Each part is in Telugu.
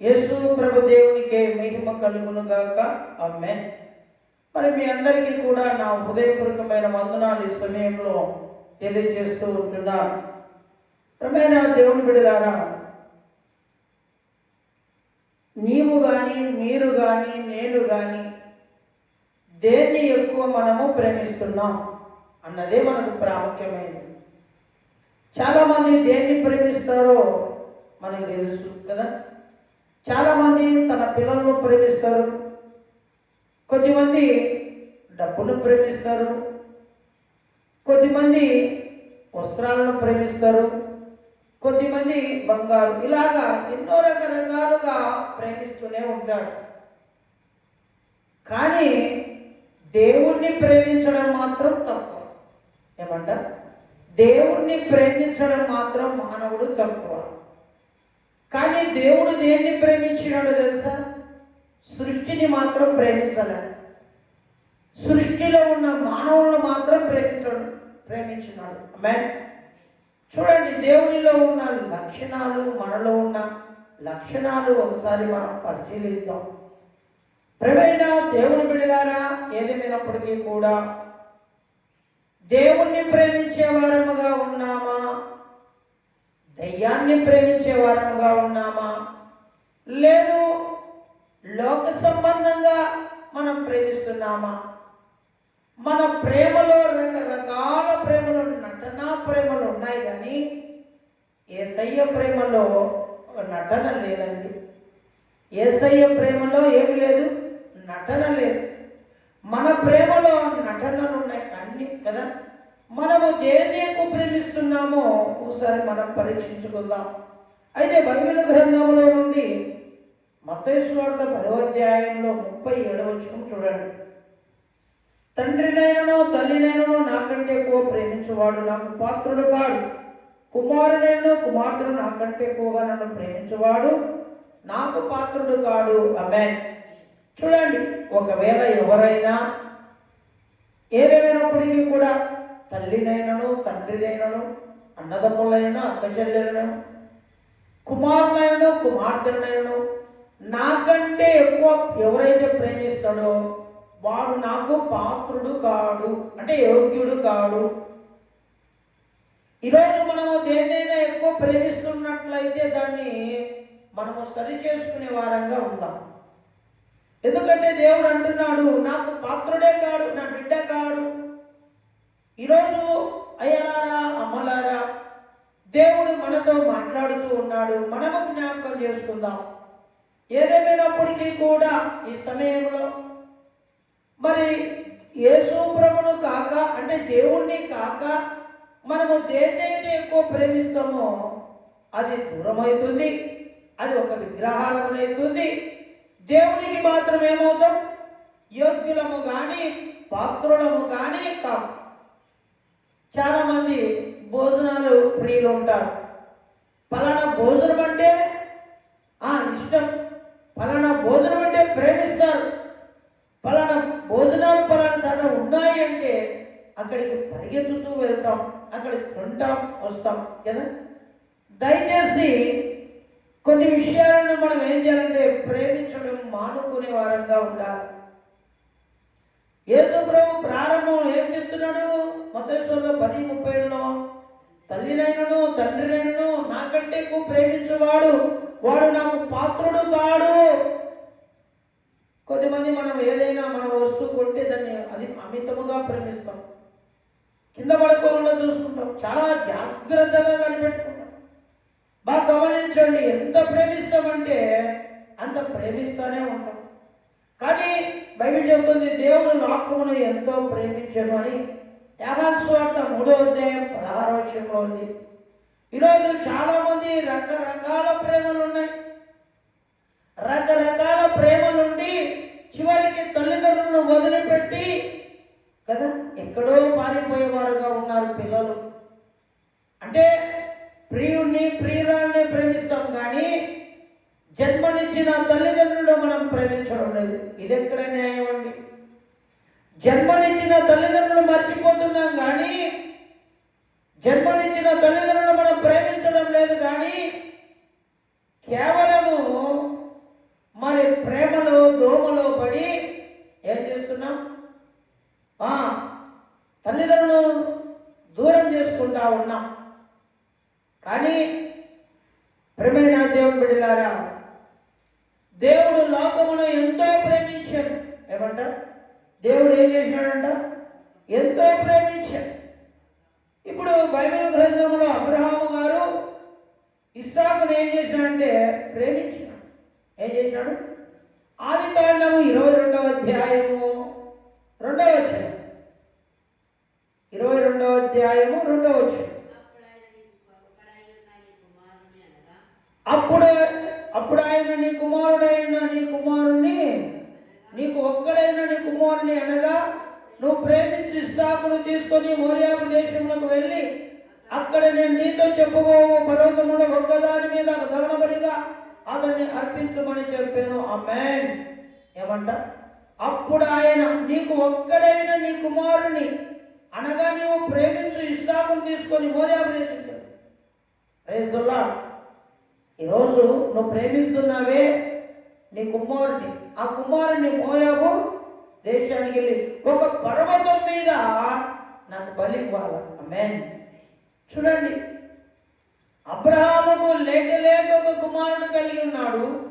యేసు ప్రభు దేవునికే మహిమ కలుగును గాక అమ్మే మరి మీ అందరికీ కూడా నా హృదయపూర్వకమైన వందనాలు ఈ సమయంలో తెలియజేస్తూ ఉంటున్నాను. ప్రమేణ దేవుని బిడలారా నీవు కానీ మీరు కానీ నేను కానీ దేన్ని ఎక్కువ మనము ప్రేమిస్తున్నాం అన్నదే మనకు ప్రాముఖ్యమైనది. చాలామంది దేన్ని ప్రేమిస్తారో మనకి తెలుసు కదా? చాలామంది తన పిల్లలను ప్రేమిస్తారు. కొద్దిమంది డబ్బును ప్రేమిస్తారు. కొద్దిమంది వస్త్రాలను ప్రేమిస్తారు. కొద్దిమంది బంగారు ఇలాగా ఎన్నో రకరకాలుగా ప్రేమిస్తూనే ఉంటాడు కానీ దేవుణ్ణి ప్రేమించడం మాత్రం తక్కువ ఏమంటారు? దేవుణ్ణి ప్రేమించడం మాత్రం మానవుడు తక్కువ. కానీ దేవుడు దేన్ని ప్రేమించినాడు తెలుసా? సృష్టిని మాత్రం ప్రేమించలే. సృష్టిలో ఉన్న మానవులను మాత్రం ప్రేమించడు ప్రేమించినాడు. మ్యాన్ చూడండి దేవునిలో ఉన్న లక్షణాలు మనలో ఉన్న లక్షణాలు ఒకసారి మనం పరిశీలిద్దాం. ప్రేమైన దేవుని బిడ్డలారా ఏదేమైనప్పటికీ కూడా దేవుణ్ణి ప్రేమించే వారముగా ఉన్నామా? దయ్యాన్ని ప్రేమించే వారముగా ఉన్నామా? లేదు లోక సంబంధంగా మనం ప్రేమిస్తున్నామా? మన ప్రేమలో రకరకాల ప్రేమలు నటనా ప్రేమలు ఉన్నాయి కానీ ఏసయ్య ప్రేమలో నటన లేదండి. ఏసయ్య ప్రేమలో ఏమి లేదు నటన లేదు. మన ప్రేమలో నటనలు ఉన్నాయి అన్ని కదా? మనము దేన్ని ఎక్కువ ప్రేమిస్తున్నామో ఒకసారి మనం పరీక్షించుకుందాం. అయితే బైబిల్ గ్రంథంలో నుండి మతేశ్వార్త పదవాధ్యాయంలో ముప్పై ఏడవ చూడండి. తండ్రినైనను తల్లినైనను నాకంటే ఎక్కువ ప్రేమించువాడు నాకు పాత్రుడు కాడు. కుమారుడైన కుమార్తెను నాకంటే ఎక్కువగా నన్ను ప్రేమించువాడు నాకు పాత్రుడు కాడు. అమెన్ చూడండి ఒకవేళ ఎవరైనా ఏదేమైనప్పటికీ కూడా తల్లినైనను తండ్రినైనను అన్నదమ్ములైనను అక్క చెల్లెలను కుమారులైనను కుమార్తెలనైనను నాకంటే ఎక్కువ ఎవరైతే ప్రేమిస్తాడో వాడు నాకు పాత్రుడు కాడు అంటే యోగ్యుడు కాడు. ఈరోజు మనము దేన్నైనా ఎక్కువ ప్రేమిస్తున్నట్లయితే దాన్ని మనము సరి చేసుకునే వారంగా ఉంటాం ఎందుకంటే దేవుడు అంటున్నాడు నాకు పాత్రుడే కాడు నా బిడ్డ కాడు. ఈరోజు అయ్యలారా అమ్మలారా దేవుడు మనతో మాట్లాడుతూ ఉన్నాడు మనము జ్ఞాపకం చేసుకుందాం. ఏదేమైనప్పటికీ కూడా ఈ సమయంలో మరి యేసు ప్రభును కాక అంటే దేవుణ్ణి కాక మనము దేన్నైతే ఎక్కువ ప్రేమిస్తామో అది దూరమవుతుంది అది ఒక విగ్రహాలమవుతుంది దేవునికి మాత్రం ఏమవుతాం? యోగ్యులము కానీ పాత్రులము కానీ కాం. చాలామంది భోజనాలు ప్రియులు ఉంటారు. పలానా భోజనం అంటే ఆ ఇష్టం. పలానా భోజనం అంటే ప్రేమిస్తారు. పలానా భోజనాలు పలానా చాలా ఉన్నాయి అంటే అక్కడికి పరిగెత్తుతూ వెళ్తాం. అక్కడికి కొంటాం వస్తాం కదా? దయచేసి కొన్ని విషయాలను మనం ఏం చేయాలంటే ప్రేమించడం మానుకునే వారంగా ఉండాలి. యేసు ప్రభు ప్రారంభం ఏం చెప్తున్నాడు? మతేశ్వరుడు పది ముప్పైలో తల్లినైనను తండ్రినైనను నాకంటే ఎక్కువ ప్రేమించువాడు వాడు నాకు పాత్రుడు కాడు. కొద్దిమంది మనం ఏదైనా మన వస్తువు కొంటే దాన్ని అది అమితముగా ప్రేమిస్తాం. కింద పడుకోకుండా చూసుకుంటాం. చాలా జాగ్రత్తగా కనిపెట్టుకుంటాం. బాగా గమనించండి ఎంత ప్రేమిస్తామంటే అంత ప్రేమిస్తూనే ఉంటాం. కానీ బైబిల్ చెబుతుంది దేవుడు లోకమును ఎంతో ప్రేమించను అని. యాభాన్ మూడో అధ్యాయం పదహారో వచ్చంలో ఉంది. ఈరోజు చాలామంది రకరకాల ప్రేమలు ఉన్నాయి రకరకాల ప్రేమలుండి చివరికి తల్లిదండ్రులను వదిలిపెట్టి కదా ఎక్కడో పారిపోయేవారుగా ఉన్నారు పిల్లలు. అంటే ప్రియుడిని ప్రియురాల్ని ప్రేమిస్తాం కానీ జన్మనిచ్చిన తల్లిదండ్రులు మనం ప్రేమించడం లేదు. ఇది ఎక్కడ న్యాయం అండి? జన్మనిచ్చిన తల్లిదండ్రులు మర్చిపోతున్నాం కానీ జన్మనిచ్చిన తల్లిదండ్రులు మనం ప్రేమించడం లేదు కానీ కేవలము మరి ప్రేమలో దోమలో పడి ఏం చేస్తున్నాం? తల్లిదండ్రులు దూరం చేసుకుంటా ఉన్నాం. కానీ ప్రేమైన దేవుని బిడ్డలారా దేవుడు లోకమును ఎంతో ప్రేమించాడు. ఏమంట దేవుడు ఏం చేసినాడంట ఎంతో ప్రేమించాడు. ఇప్పుడు బైబిల్ గ్రంథంలో అబ్రహాము గారు ఇస్సాకును ఏం చేసినాడంటే ప్రేమించినాడు ఏం చేసినాడు ఆది కాండము ఇరవై రెండవ అధ్యాయము రెండవ వచనం. ఇరవై రెండవ అధ్యాయము రెండవ వచనం. అప్పుడు అప్పుడు ఆయన నీ కుమారుడైన నీ కుమారుణ్ణి నీకు ఒక్కడైన నీ కుమారుని అనగా నువ్వు ప్రేమించి ఇస్సాకును తీసుకొని మోరియాబు దేశంలోకి వెళ్ళి అక్కడ నేను నీతో చెప్పబోవు పర్వతముడు ఒక్కదాని మీద దగనబడిగా అతన్ని అర్పించమని చెప్పాను. అమెన్ ఏమంట? అప్పుడు ఆయన నీకు ఒక్కడైన నీ కుమారుని అనగా నీవు ప్రేమించు ఇస్సాకును తీసుకొని మోరియాబు దేశం రేసుల్లా ఈరోజు నువ్వు ప్రేమిస్తున్నావే నీ కుమారుడిని ఆ కుమారుడిని మోయాబు దేశానికి వెళ్ళి ఒక పర్వతం మీద నాకు బలి ఇవ్వాలి. ఆమేన్. చూడండి. అబ్రహాముకు లేక లేక ఒక కుమారుడు కలిగి ఉన్నాడు.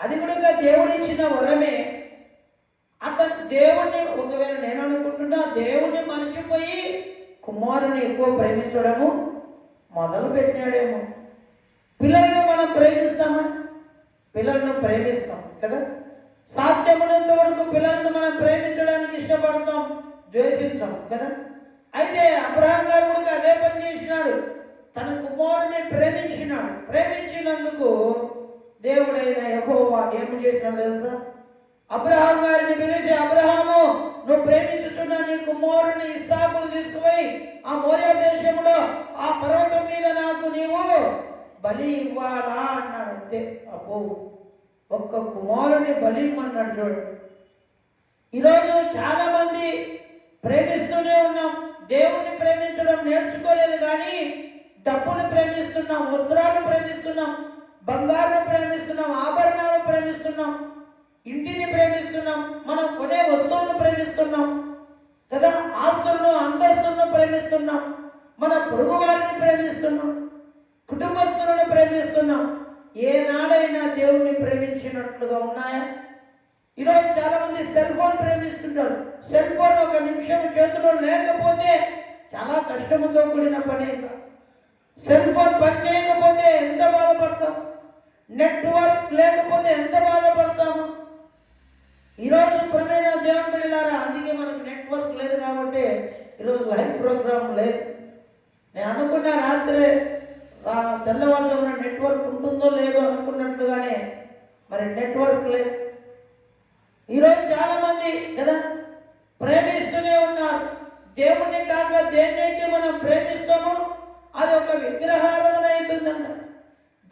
అది కూడా దేవుడిచ్చిన వరమే. అతను దేవుణ్ణి ఒకవేళ నేను అనుకుంటున్నా దేవుణ్ణి మర్చిపోయి కుమారుని ఎక్కువ ప్రేమించడము మొదలు పెట్టినాడేమో పిల్లల్ని మనం ప్రేమిస్తామా? పిల్లలను ప్రేమిస్తాం కదా? సాధ్యమైనంత వరకు పిల్లలను మనం ప్రేమించడానికి ఇష్టపడతాం ద్వేషించాం కదా? అయితే అబ్రహాం గారు కూడా అదే పని చేసినాడు. తన కుమారుని ప్రేమించినాడు. ప్రేమించినందుకు దేవుడైన యహోవా ఏమి చేసినాడు తెలుసా? అబ్రహాం గారిని పిలిచి అబ్రహాము నువ్వు ప్రేమించుచున్న నీ కుమారుని ఇస్సాకును తీసుకుపోయి ఆ మోర్య దేశంలో ఆ పర్వతం మీద నాకు నీవు బలి ఇవ్వాలా అన్నాడు. అంతే. అబ్బో ఒక్క కుమారుని బలి ఇమ్మన్నాడు చూడండి ఈరోజు చాలామంది ప్రేమిస్తూనే ఉన్నాం. దేవుణ్ణి ప్రేమించడం నేర్చుకోలేదు కానీ డబ్బును ప్రేమిస్తున్నాం వస్త్రాలను ప్రేమిస్తున్నాం బంగారును ప్రేమిస్తున్నాం ఆభరణాలను ప్రేమిస్తున్నాం ఇంటిని ప్రేమిస్తున్నాం మనం కొనే వస్తువును ప్రేమిస్తున్నాం కదా? ఆస్తులను అంతస్తులను ప్రేమిస్తున్నాం మన పొరుగు వారిని ప్రేమిస్తున్నాం. కుటుంబస్తులను ప్రేమిస్తున్నాం. ఏనాడైనా దేవుణ్ణి ప్రేమించినట్లుగా ఉన్నాయా? ఈరోజు చాలా మంది సెల్ ఫోన్ ప్రేమిస్తుంటారు. సెల్ ఫోన్ ఒక నిమిషం చేతిలో లేకపోతే చాలా కష్టముతో కూడిన పని సెల్ ఫోన్ పని చేయకపోతే ఎంత బాధపడతాం? నెట్వర్క్ లేకపోతే ఎంత బాధపడతాము? ఈరోజు ప్రమేణ దేవుని బిడ్డలారా అందుకే మనకు నెట్వర్క్ లేదు కాబట్టి ఈరోజు లైవ్ ప్రోగ్రామ్ లేదు. నేను అనుకున్న రాత్రే తెల్లవారుజామున నెట్వర్క్ ఉంటుందో లేదో అనుకున్నట్లుగానే మరి నెట్వర్క్ లేదు ఈరోజు చాలా మంది కదా ప్రేమిస్తూనే ఉన్నారు. దేవుణ్ణి కాక దేన్నైతే మనం ప్రేమిస్తామో అది ఒక విగ్రహారాధన అవుతుందంట.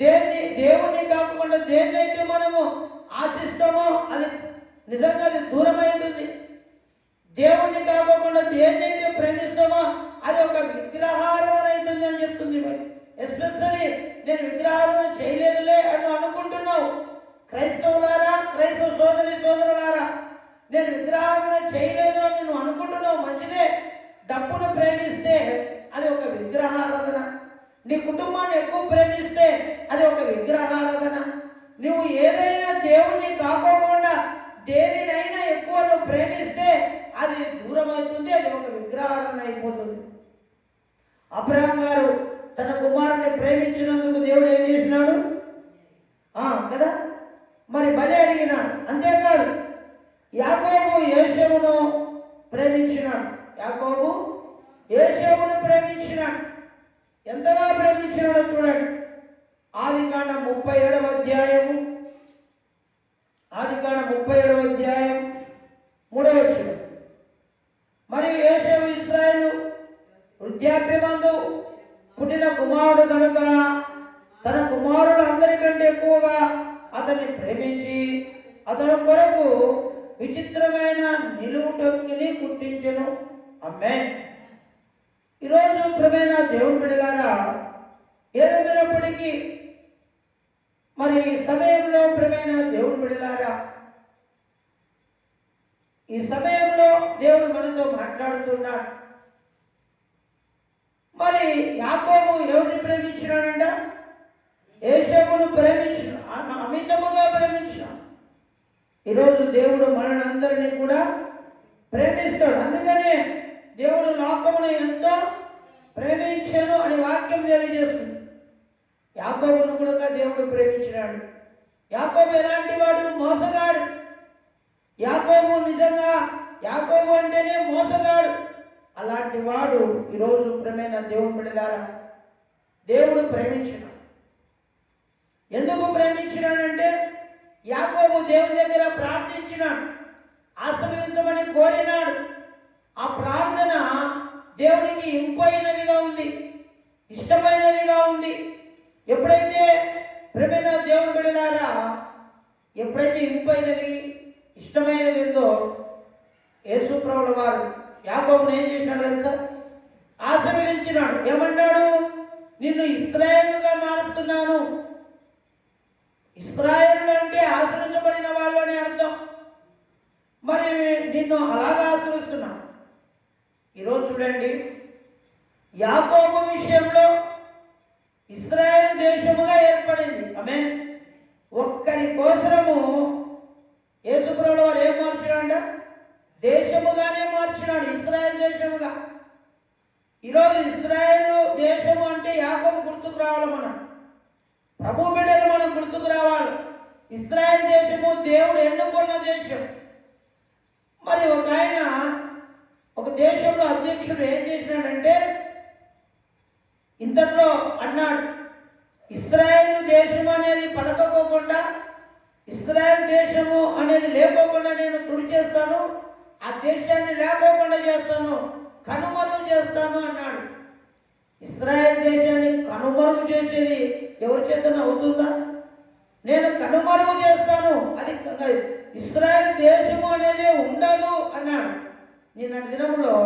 దేన్ని దేవుణ్ణి కాకుండా దేన్నైతే మనము ఆశిస్తామో అది నిజంగా అది దూరం అవుతుంది దేవుణ్ణి కాకుండా దేన్నైతే ప్రేమిస్తామో అది ఒక విగ్రహారాధన అవుతుంది అని చెప్తుంది మరి. ఎస్పెషల్లీ నేను విగ్రహాలను చేయలేదులే అని అనుకుంటున్నావు. క్రైస్తవులారా క్రైస్తవ సోదరి సోదరులారా నేను విగ్రహాలను చేయలేదు అని నువ్వు అనుకుంటున్నావు మంచిదే. డబ్బును ప్రేమిస్తే అది ఒక విగ్రహారాధన. నీ కుటుంబాన్ని ఎక్కువ ప్రేమిస్తే అది ఒక విగ్రహారాధన. నువ్వు ఏదైనా దేవుణ్ణి కాకోకుండా దేనినైనా ఎక్కువ నువ్వు ప్రేమిస్తే అది దూరం అవుతుంది అది ఒక విగ్రహారాధన అయిపోతుంది. అబ్రహం గారు ప్రేమించినందుకు దేవుడు ఏం చేసినాడు? ఆ, కదా? మరి బలి అడిగినాడు. అంతేకాదు యాకోబు యేషవును ప్రేమించినాడు. యాకోబు యేషవును ప్రేమించినాడు. ఎంతగా ప్రేమించినాడో చూడండి. ఆది కాండ ముప్పై ఏడవ అధ్యాయము. ఆది కాండ ముప్పై ఏడవ అధ్యాయం మూడవ మరియు యేషవు ఇస్రాయలు వృద్ధాప్యమందు పుట్టిన కుమారుడు కనుక తన కుమారుడు అందరికంటే ఎక్కువగా అతన్ని ప్రేమించి అతని కొరకు విచిత్రమైన నిలువుటొంగిని పుట్టించను. అమ్మే ఈరోజు ప్రమేణ దేవుని బిడ్డలారా ఏదైనప్పటికీ మరి ఈ సమయంలో ప్రమేణ దేవుని బిడ్డలారా ఈ సమయంలో దేవుడు మనతో మాట్లాడుతున్నాడు. మరి యాకోబు ఎవరిని ప్రేమించినాడంట? యాకోబును ప్రేమించిన అమితముగా ప్రేమించిన. ఈరోజు దేవుడు మనందరినీ కూడా ప్రేమిస్తాడు. అందుకనే దేవుడు లోకమును ఎంతో ప్రేమించాను అని వాక్యం తెలియజేస్తుంది. యాకోబును కూడా దేవుడు ప్రేమించినాడు. యాకోబు ఎలాంటి వాడు? మోసగాడు. యాకోబు నిజంగా యాకోబు అంటేనే మోసగాడు. అలాంటి వాడు ఈరోజు ప్రేమైన దేవుని బిడ్డలారా? దేవుడు ప్రేమించినాడు. ఎందుకు ప్రేమించినాడంటే యాకోబు దేవుని దగ్గర ప్రార్థించినాడు ఆశ్రయించమని కోరినాడు. ఆ ప్రార్థన దేవునికి ఇంపైనదిగా ఉంది ఇష్టమైనదిగా ఉంది. ఎప్పుడైతే ప్రేమైన దేవుని బిడలారా ఎప్పుడైతే ఇంపైనది ఇష్టమైనది ఉందో యాకోబుని ఏం చేసినాడు తెలుసా? ఆశీర్వదించినాడు. ఏమన్నాడు నిన్ను ఇస్రాయేల్గా మారుస్తున్నాను. ఇస్రాయేల్ అంటే ఆశ్రయించబడిన వాళ్ళు అని అర్థం. మరి నిన్ను అలాగా ఆశ్రయిస్తున్నాను ఈరోజు చూడండి యాకోబు విషయంలో ఇస్రాయేల్ దేశముగా ఏర్పడింది. ఆమె ఒక్కరి కోసరము యేసుప్రభుల వారు ఏం మార్చినాడ దేశముగానే మార్చినాడు ఇస్రాయల్ దేశముగా. ఈరోజు ఇస్రాయేల్ దేశము అంటే యాకం గుర్తుకు రావాలి మనం. ప్రభు బిడ్డలు మనం గుర్తుకు రావాలి. ఇస్రాయేల్ దేశము దేవుడు ఎన్నుకున్న దేశం. మరి ఒక ఆయన ఒక దేశంలో అధ్యక్షుడు ఏం చేసినాడంటే ఇంతట్లో అన్నాడు ఇస్రాయేల్ దేశం అనేది పలకపోకుండా ఇస్రాయేల్ దేశము అనేది లేకోకుండా నేను తుడిచేస్తాను ఆ దేశాన్ని లేకోకుండా చేస్తాను కనుమరుగు చేస్తాను అన్నాడు. ఇస్రాయేల్ దేశాన్ని కనుమరుగు చేసేది ఎవరి చేతన అవుతుందా నేను కనుమరుగు చేస్తాను అది క- ఇస్రాయేల్ దేశము అనేది ఉండదు అన్నాడు. నిన్న దినంలో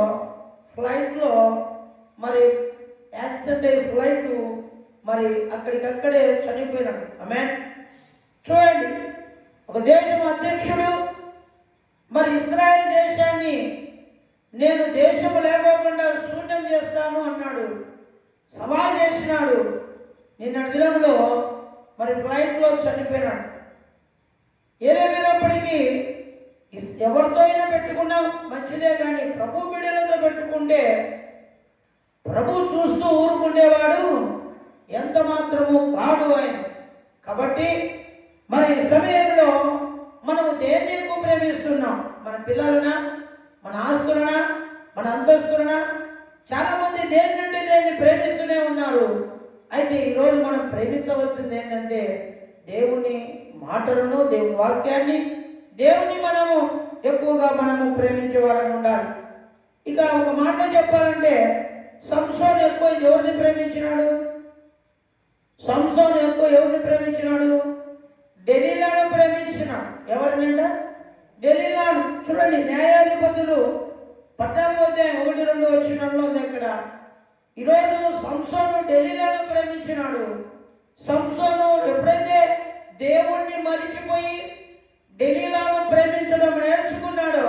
ఫ్లైట్లో మరి యాక్సిడెంట్ అయ్యి ఫ్లైట్ మరి అక్కడికక్కడే చనిపోయినాడు. ఆమె చూడండి ఒక దేశం అధ్యక్షుడు మరి ఇస్రాయల్ దేశాన్ని నేను దేశము లేకోకుండా శూన్యం చేస్తాను అన్నాడు. సవాల్ చేసినాడు. నిన్న దినంలో మరి ఫ్లైట్లో చనిపోయినాడు. ఏదేమైనప్పటికీ ఎవరితో అయినా పెట్టుకున్నాం మంచిదే కానీ ప్రభు బిడ్డలతో పెట్టుకుంటే ప్రభు చూస్తూ ఊరుకుండేవాడు ఎంత మాత్రము కాడు ఆయన. కాబట్టి మరి సమయంలో మనము దేన్ని ఎక్కువ ప్రేమిస్తున్నాం. మన పిల్లలనా మన ఆస్తులనా మన అంతస్తులనా? చాలా మంది దేని నుండి దేన్ని ప్రేమిస్తూనే ఉన్నారు. అయితే ఈరోజు మనం ప్రేమించవలసింది ఏంటంటే దేవుని మాటలను దేవుని వాక్యాన్ని దేవుని మనము ఎక్కువగా మనము ప్రేమించే వాళ్ళని ఉండాలి. ఇక ఒక మాటలో చెప్పాలంటే సంసోన్ ఎక్కువ ఎవరిని ప్రేమించినాడు? సంసోన్ ఎక్కువ ఎవరిని ప్రేమించినాడు? డెలీలాను ప్రేమించినాడు నిండా? డెలీలాను చూడండి న్యాయాధిపతులు పద్నాలుగు అధ్యాయం ఒకటి రెండు వచ్చినంలో ఉంది ఈరోజు సంసోను డెలీలాను ప్రేమించినాడు. సంసోను ఎప్పుడైతే దేవుణ్ణి మరిచిపోయి డెలీలాను ప్రేమించడం నేర్చుకున్నాడో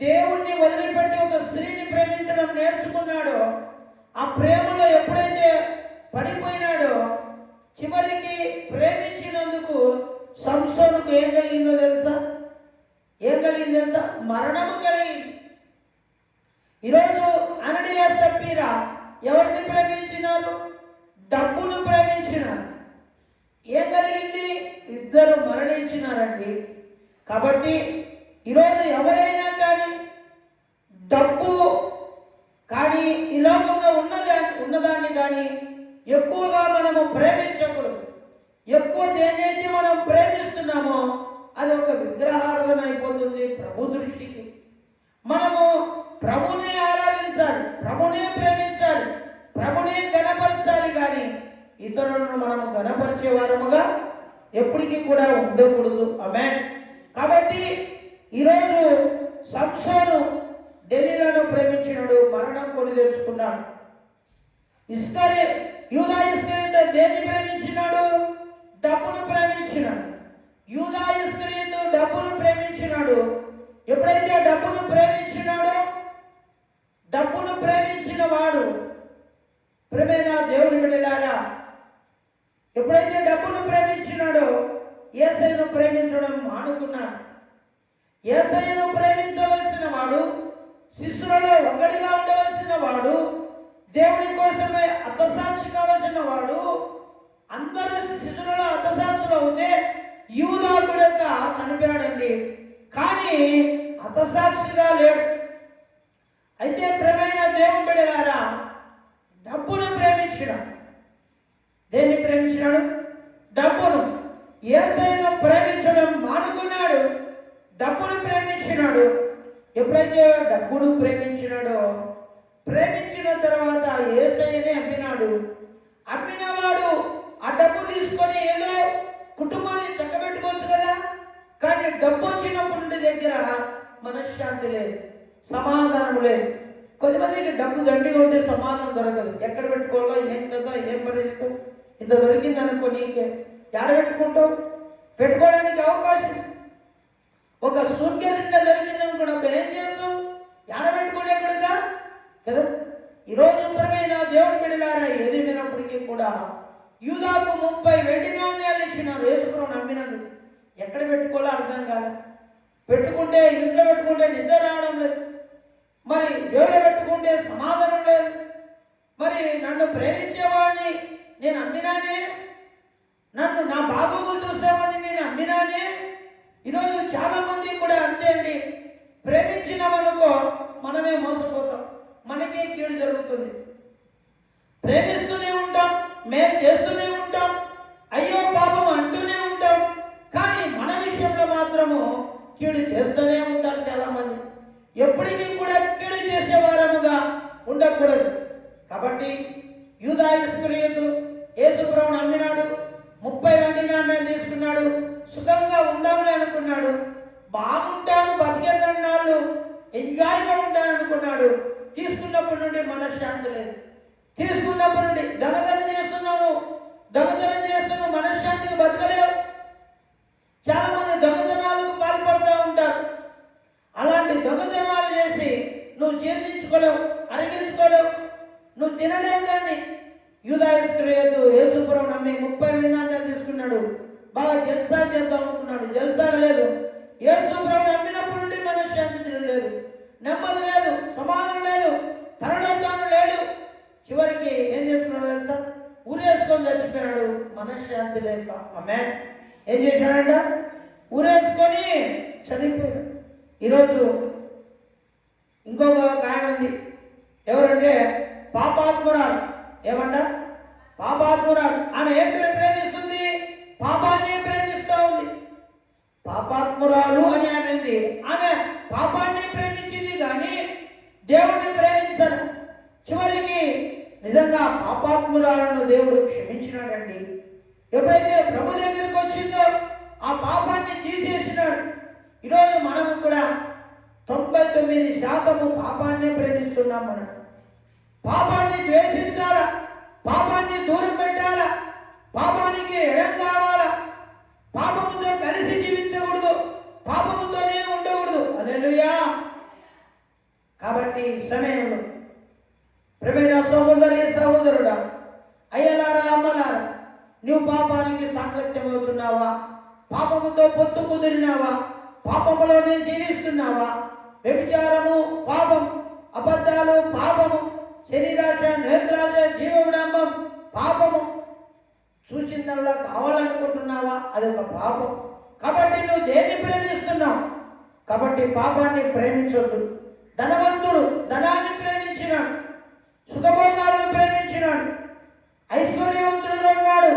దేవుణ్ణి వదిలిపెట్టి ఒక స్త్రీని ప్రేమించడం నేర్చుకున్నాడో ఆ ప్రేమలో ఎప్పుడైతే పడిపోయినాడో చివరికి ప్రేమించినందుకు సంసోనుకు ఏం కలిగిందో తెలుసా? ఏం కలిగింది తెలుసా? మరణము కలిగింది ఈరోజు అనడియా సప్పీరా ఎవరిని ప్రేమించినారు? డబ్బును ప్రేమించినారు. ఏం కలిగింది? ఇద్దరు మరణించినారండి. కాబట్టి ఈరోజు ఎవరైనా కానీ డబ్బు కానీ ఈ లోకంలో ఉన్నదా ఉన్నదాన్ని కానీ ఎక్కువగా మనము ప్రేమించకూడదు. ఎక్కువ దేనైతే మనం ప్రేమిస్తున్నామో అది ఒక విగ్రహారాధన అయిపోతుంది ప్రభు దృష్టికి. మనము ప్రభునే ఆరాధించాలి ప్రభునే ప్రేమించాలి ప్రభునే గణపరచాలి కానీ ఇతరులను మనము గణపరిచే వారముగా ఎప్పటికీ కూడా ఉండకూడదు. ఆమె కాబట్టి ఈరోజు సంసోను ఢిల్లీలను ప్రేమించినడు మరణం కొని తెచ్చుకున్నాడు. ఇస్కరే యూదా దేన్ని ప్రేమించినాడు? డబ్బును ప్రేమించినాడు. యూదా డబ్బును ప్రేమించినాడు. ఎప్పుడైతే డబ్బును ప్రేమించినాడో డబ్బును ప్రేమించిన వాడు ప్రేమైన దేవుని బిడ్డలారా? ఎప్పుడైతే డబ్బును ప్రేమించినాడో ఏసైను ప్రేమించడం మానుకున్నాడు. ఏసైను ప్రేమించవలసిన వాడు శిష్యులలో ఒకటిగా ఉండవలసిన వాడు దేవుని కోసమే అర్థసాక్షి కావలసిన వాడు అందరూ శిశులలో అర్థసాక్షులు అవుతే యూదా కూడా చనిపోయాడండి. కానీ అర్థసాక్షిగా లేడు. అయితే ప్రేమైన దేవుని బిడ్డలారా డబ్బును ప్రేమించినాడు. దేన్ని ప్రేమించినాడు? డబ్బును. ఏసైను ప్రేమించడం మానుకున్నాడు డబ్బును ప్రేమించినాడు. ఎప్పుడైతే డబ్బును ప్రేమించినాడో ప్రేమించిన తర్వాత ఏసైనే అమ్మినాడు. అమ్మినవాడు ఆ డబ్బు తీసుకొని ఏదో కుటుంబాన్ని చక్కబెట్టుకోవచ్చు కదా? కానీ డబ్బు వచ్చినప్పుడు నుండి దగ్గర మనశ్శాంతి లేదు సమాధానం లేదు. కొద్దిమందికి డబ్బు దండిగా ఉంటే సమాధానం దొరకదు. ఎక్కడ పెట్టుకోవాలో ఏం కదా ఏం పరిస్థితి? ఇంత దొరికింది అనుకో నీకే. ఎక్కడ పెట్టుకుంటావు? పెట్టుకోవడానికి అవకాశం. ఒక సూట్ కేసు ఇంకా దొరికింది అనుకున్నప్పుడు ఏం చేస్తాం ఎక్కడ పెట్టుకునే కూడా కదా? ఈరోజు ప్రియమైన దేవుడు బిడ్డలారా ఏది వినప్పటికీ కూడా యూదాకు ముప్పై వెండి నాణ్యాలు ఇచ్చినారు యేసుప్రభు నమ్మినది ఎక్కడ పెట్టుకోవాలో అర్థం కాదు పెట్టుకుంటే ఇంట్లో పెట్టుకుంటే నిద్ర రావడం లేదు. మరి జోలో పెట్టుకుంటే సమాధానం లేదు. మరి నన్ను ప్రేమించేవాడిని నేను అమ్మినానే నన్ను నా బాబుకు చూసేవాడిని నేను అమ్మినానే ఈరోజు చాలామంది కూడా అంతే అండి. ప్రేమించినామనుకో మనమే మోసపోతాం. మనకే కీడు జరుగుతుంది. ప్రేమిస్తూనే ఉంటాం మేలు చేస్తూనే ఉంటాం అయ్యో పాపం అంటూనే ఉంటాం కానీ మన విషయంలో మాత్రము కీడు చేస్తూనే ఉంటారు చాలా మంది ఎప్పటికీ కూడా కీడు చేసేవారముగా ఉండకూడదు. కాబట్టి యూదా ఇస్కరియోతు యేసుప్రభుని అమ్మినాడు ముప్పై మంది నాణ్యాలు తీసుకున్నాడు సుఖంగా ఉందామని అనుకున్నాడు బాగుంటాను బతికేటన్నాళ్ళు ఎంజాయ్గా ఉంటాను అనుకున్నాడు తీసుకున్నప్పటి నుండి మనశ్శాంతి లేదు. తీసుకున్నప్పటి నుండి దొంగతనం చేస్తున్నావు దొంగతనం చేస్తున్నావు మనశ్శాంతికి బతకలేవు. చాలా మంది దొంగతనాలకు పాల్పడుతూ ఉంటారు. అలాంటి దొంగతనాలు చేసి నువ్వు జీర్ణించుకోలేవు అరిగించుకోలేవు నువ్వు తినలేవు దాన్ని. యూదాయస్క్రియదు యేసుపురం నమ్మి ముప్పై నిన్నాళ్ళు తీసుకున్నాడు. బాగా జల్సా చేద్దాం అనుకున్నాడు. జల్సా లేదు. యేసుపురం నమ్మినప్పుడు నుండి మనశ్శాంతి తినలేదు నెమ్మది లేదు. సమాధానం లేదు. తనలో లేడు. చివరికి ఏం చేసుకున్నాడు తెలుసా? ఊరేసుకొని చచ్చిపోయాడు మనశ్శాంతి లేక. ఆమె ఏం చేశాడంట? ఊరేసుకొని చనిపోయాడు. ఈరోజు ఇంకొక గాయం ఆయన ఉంది. ఎవరంటే పాపాత్మురాలు. ఏమంట? పాపాత్మురాలు. ఆమె ఏం ప్రేమిస్తుంది? పాపాన్ని ప్రేమిస్తూ ఉంది. పాపాత్మురాలు అని ఆమె ఉంది. ఆమె పాపాన్ని ప్రేమించింది కానీ దేవుడిని ప్రేమ నిజంగా పాపాత్మురాలను దేవుడు క్షమించినాడండి. ఎప్పుడైతే ప్రభు దగ్గరికి వచ్చిందో ఆ పాపాన్ని తీసేసినాడు. ఈరోజు మనము కూడా తొంభై తొమ్మిది శాతము పాపాన్నే ప్రేమిస్తున్నాం మనం పాపాన్ని ద్వేషించాలా? పాపాన్ని దూరం పెట్టాలా? పాపానికి ఎడం కావాలా? పాపముతో కలిసి జీవించకూడదు. పాపముతోనే ఉండకూడదు. అలెలుయా కాబట్టి సమయం ప్రేమైన సహోదరి సహోదరుడా అయ్యలారా అమ్మలారా నువ్వు పాపానికి సాంగత్యం అవుతున్నావా పాపముతో పొత్తు కుదిరినావా? పాపములోనే జీవిస్తున్నావా? వ్యభిచారము పాపం అబద్ధాలు పాపము శరీరాశ నేత్రాశ జీవవిడంబం పాపము. చూచిందల్లా కావాలనుకుంటున్నావా? అది ఒక పాపం. కాబట్టి నువ్వు దేన్ని ప్రేమిస్తున్నావు? కాబట్టి పాపాన్ని ప్రేమించొద్దు. ధనవంతుడు ధనాన్ని ప్రేమించినాడు. సుఖభోగాలను ప్రేమించినాడు. ఐశ్వర్యవంతుడుగా ఉన్నాడు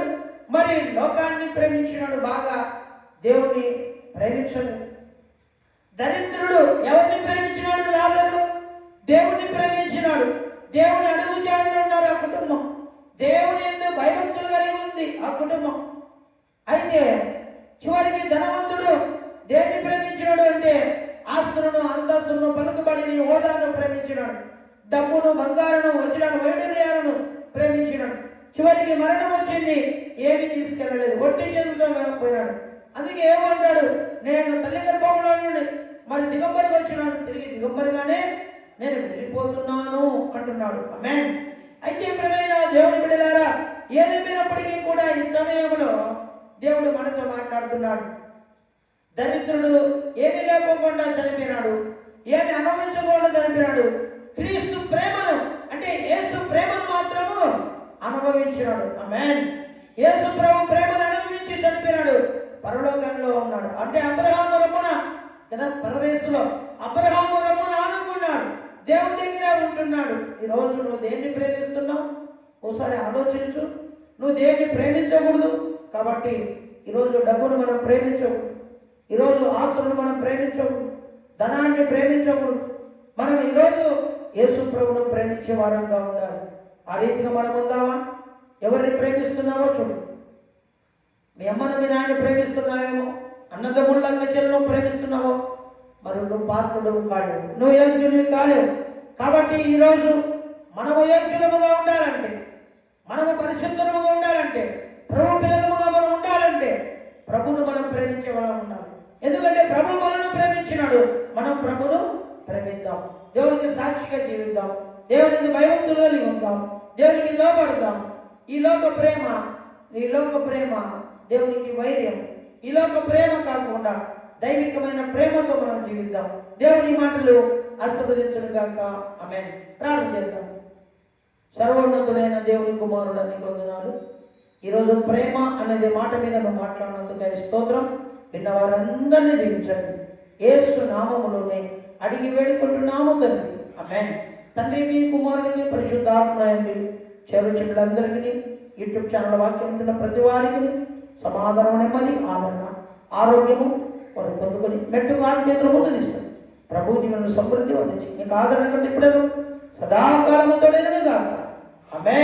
మరి లోకాన్ని ప్రేమించినాడు బాగా దేవుణ్ణి ప్రేమించడు దరిద్రుడు ఎవరిని ప్రేమించినాడు? లాలను దేవుణ్ణి ప్రేమించినాడు. దేవుని అడుగు జాడలో ఉన్నారు ఆ కుటుంబం. దేవుని ఎందుకు భయభక్తులు కలిగి ఉంది ఆ కుటుంబం. అయితే చివరికి ధనవంతుడు దేన్ని ప్రేమించినాడు అంటే ఆస్తులను అంతస్తులను పలుకుబడిని హోదాను ప్రేమించినాడు. డబ్బును బంగారును వచ్చిన వైడూర్యాలను ప్రేమించినాడు. చివరికి మరణం వచ్చింది. ఏమీ తీసుకెళ్ళలేదు. ఒట్టి చేతులతో పోయినాడు. అందుకే ఏమంటాడు? నేను తల్లి గర్భంలో నుండి మరి దిగంబరికి వచ్చినాడు తిరిగి దిగంబరిగానే నేను వెళ్ళిపోతున్నాను అంటున్నాడు. ఆమె అయితే ప్రియమైన దేవుని బిడ్డలారా ఏదేమైనప్పటికీ కూడా ఈ సమయంలో దేవుడు మనతో మాట్లాడుతున్నాడు. దరిద్రుడు ఏమీ లేకోకుండా చనిపోయినాడు. ఏమి అనుభవించకుండా చనిపోయినాడు. క్రీస్తు ప్రేమను అంటే యేసు ప్రేమను మాత్రము అనుభవించినాడు. అమెన్ యేసు ప్రభు ప్రేమను అనుభవించి చనిపోయినాడు. పరలోకంలో ఉన్నాడు. అంటే అబ్రహాము రమ్మన కదా పరదేశంలో అబ్రహాము రమ్మన ఆనుకున్నాడు. దేవుని దగ్గర ఉంటున్నాడు. ఈ రోజు నువ్వు దేన్ని ప్రేమిస్తున్నావు? ఒకసారి ఆలోచించు. నువ్వు దేన్ని ప్రేమించకూడదు? కాబట్టి ఈరోజు డబ్బును మనం ప్రేమించకూడదు ఈరోజు ఆస్తులను మనం ప్రేమించకూడదు ధనాన్ని ప్రేమించకూడదు మనం ఈరోజు యేసు ప్రభును ప్రేమించే వారంగా ఉండాలి. ఆ రీతిగా మనం ఉందామా? ఎవరిని ప్రేమిస్తున్నావో చూడు. మీ అమ్మను మీ నాయన ప్రేమిస్తున్నావేమో? అన్నదమ్ముళ్ళ అక్క ప్రేమిస్తున్నావో? మరి నువ్వు పాత్రుడు కాలేవు. నువ్వు యోగ్యునివి కాలేవు. కాబట్టి ఈరోజు మనము యోగ్యులముగా ఉండాలంటే మనము పరిశుద్ధముగా ఉండాలంటే ప్రభు పిల్లలముగా మనం ఉండాలంటే ప్రభును మనం ప్రేమించే వాళ్ళం ఉండాలి. ఎందుకంటే ప్రభు మనను ప్రేమించినాడు. మనం ప్రభును ప్రేమిద్దాం. దేవునికి సాక్షిగా జీవిద్దాం. దేవునికి భయవంతులు కలిగి దేవునికి లోపడతాం ఈ లోక ప్రేమ ఈ లోక ప్రేమ దేవునికి వైర్యం. ఈ లోక ప్రేమ కాకుండా దైవికమైన ప్రేమతో మనం జీవిద్దాం. దేవుని మాటలు ఆశీర్వదించను గాక ఆమె ప్రార్థన చేద్దాం. సర్వోన్నతుడైన దేవుని కుమారుడు అని కొందనాలు ఈరోజు ప్రేమ అనేది మాట మీద నువ్వు మాట్లాడినందుకు స్తోత్రం. విన్న వారందరినీ దీవించండి. ఏసు నామములోనే అడిగి వేడుకుంటున్నాము తండ్రి. ఆమె తండ్రికి కుమారుడికి పరిశుద్ధాత్మయండి చెరు చిన్నలందరికీ యూట్యూబ్ ఛానల్ వాక్యం తిన్న ప్రతి వారికి సమాధానం నెమ్మది ఆదరణ ఆరోగ్యము వారు పొందుకొని మెట్టుకు ఆత్మీయతను ముందునిస్తారు ప్రభు జీవన సమృద్ధి అందించి నీకు ఆదరణ కంటే ఇప్పుడు సదాకాలముతో ఆమె